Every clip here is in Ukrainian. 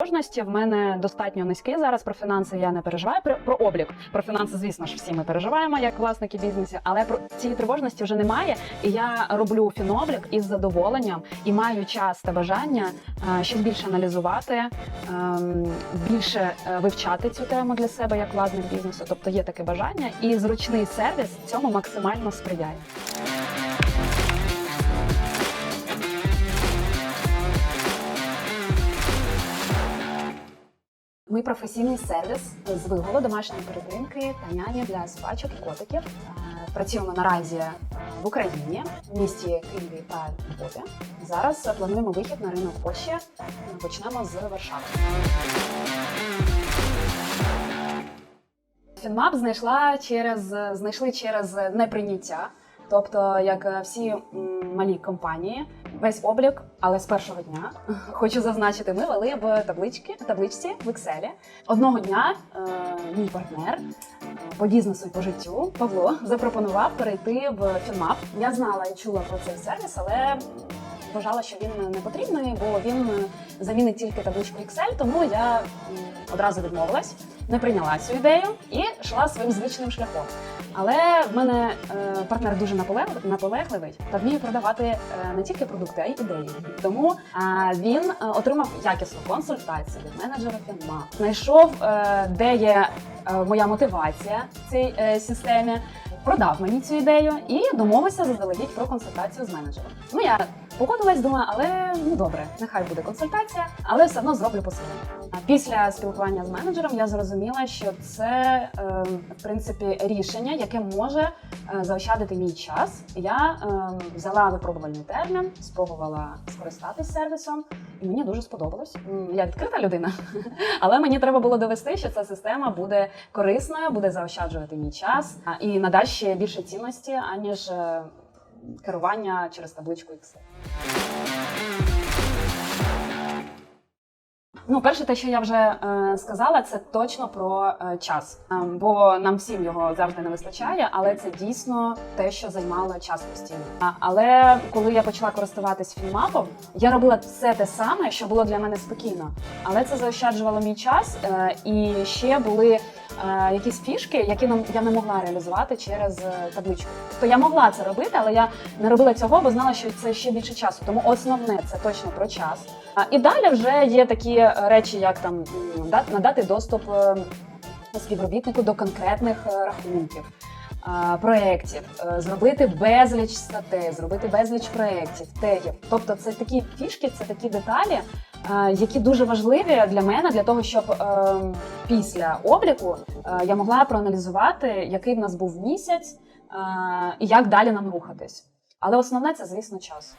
Тривожності в мене достатньо низький зараз про фінанси. Я не переживаю про, про облік. Про фінанси, звісно ж, всі ми переживаємо як власники бізнесу, але про цієї тривожності вже немає. І я роблю фіноблік із задоволенням і маю час та бажання е, щось більше аналізувати, ем, більше е, вивчати цю тему для себе як власник бізнесу. Тобто є таке бажання, і зручний сервіс цьому максимально сприяє. Ми професійний сервіс з виголу домашньої перетримки та няні для собачок і котиків. Е, Працюємо наразі в Україні, в місті Києві та Львові. Зараз плануємо вихід на ринок Польщі. Почнемо з Варшави. Фінмап знайшла через знайшли через неприйняття. Тобто, як е, всі малі компанії, весь облік, але з першого дня хочу зазначити, ми вели в таблички, табличці в Excel. Одного дня е, мій партнер е, по бізнесу і по життю Павло запропонував перейти в FinMap. Я знала і чула про цей сервіс, але вважала, що він не потрібний, бо він е, замінить тільки табличку Excel, тому я одразу відмовилась, не прийняла цю ідею і йшла своїм звичним шляхом. Але в мене е, партнер дуже наполегливий та вміє продавати е, не тільки продукти, а й ідеї. Тому він отримав якісну консультацію від менеджера фірма. Знайшов, де є моя мотивація в цій системі. Продав мені цю ідею і домовився заздалегідь про консультацію з менеджером. Ну я погодилась, думаю, але ну добре, нехай буде консультація, але все одно зроблю по-своєму. А Після спілкування з менеджером я зрозуміла, що це е, в принципі рішення, яке може е, заощадити мій час. Я е, взяла випробувальний термін, спробувала скористатись сервісом, і мені дуже сподобалось. Я відкрита людина, але мені треба було довести, що ця система буде корисною, буде заощаджувати мій час і надасть ще більше цінності, аніж керування через табличку Excel. Ну, перше, те, що я вже е, сказала, це точно про е, час. Е, бо нам всім його завжди не вистачає, але це дійсно те, що займало час постійно. А, але коли я почала користуватись фільмапом, я робила все те саме, що було для мене спокійно. Але це заощаджувало мій час, е, і ще були е, якісь фішки, які нам я не могла реалізувати через е, табличку. Тобто я могла це робити, але я не робила цього, бо знала, що це ще більше часу. Тому основне це точно про час. І далі вже є такі е, речі, як там да- надати доступ співробітнику до конкретних рахунків. Проєктів, зробити безліч статей, зробити безліч проєктів, тегів. Тобто, це такі фішки, це такі деталі, які дуже важливі для мене, для того, щоб е, після обліку е, я могла проаналізувати, який в нас був місяць е, і як далі нам рухатись. Але основне це, звісно, час.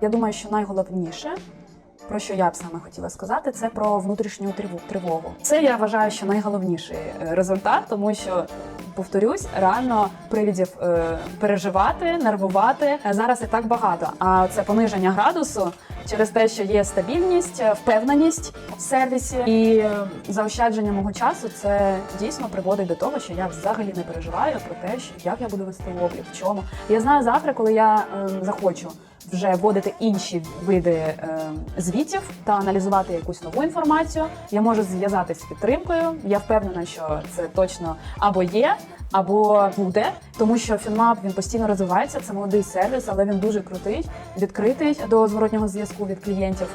Я думаю, що найголовніше, про що я б саме хотіла сказати, це про внутрішню тривогу. Це я вважаю, що найголовніший е, результат, тому що. Повторюсь, реально привідів е, переживати, нервувати е, зараз і так багато. А це пониження градусу через те, що є стабільність, е, впевненість в сервісі і е, заощадження мого часу. Це дійсно приводить до того, що я взагалі не переживаю про те, що як я буду вести облік, в чому. Я знаю завтра, коли я е, захочу вже вводити інші види е, звітів та аналізувати якусь нову інформацію. Я можу зв'язатися з підтримкою. Я впевнена, що це точно або є. Або буде, тому що Фінмап він постійно розвивається. Це молодий сервіс, але він дуже крутий, відкритий до зворотнього зв'язку від клієнтів.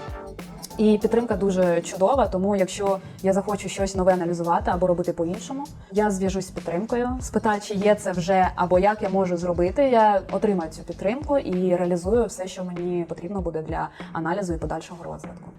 І підтримка дуже чудова. Тому, якщо я захочу щось нове аналізувати або робити по-іншому, я зв'яжусь з підтримкою, спитаю, чи є це вже або як я можу зробити. Я отримаю цю підтримку і реалізую все, що мені потрібно буде для аналізу і подальшого розвитку.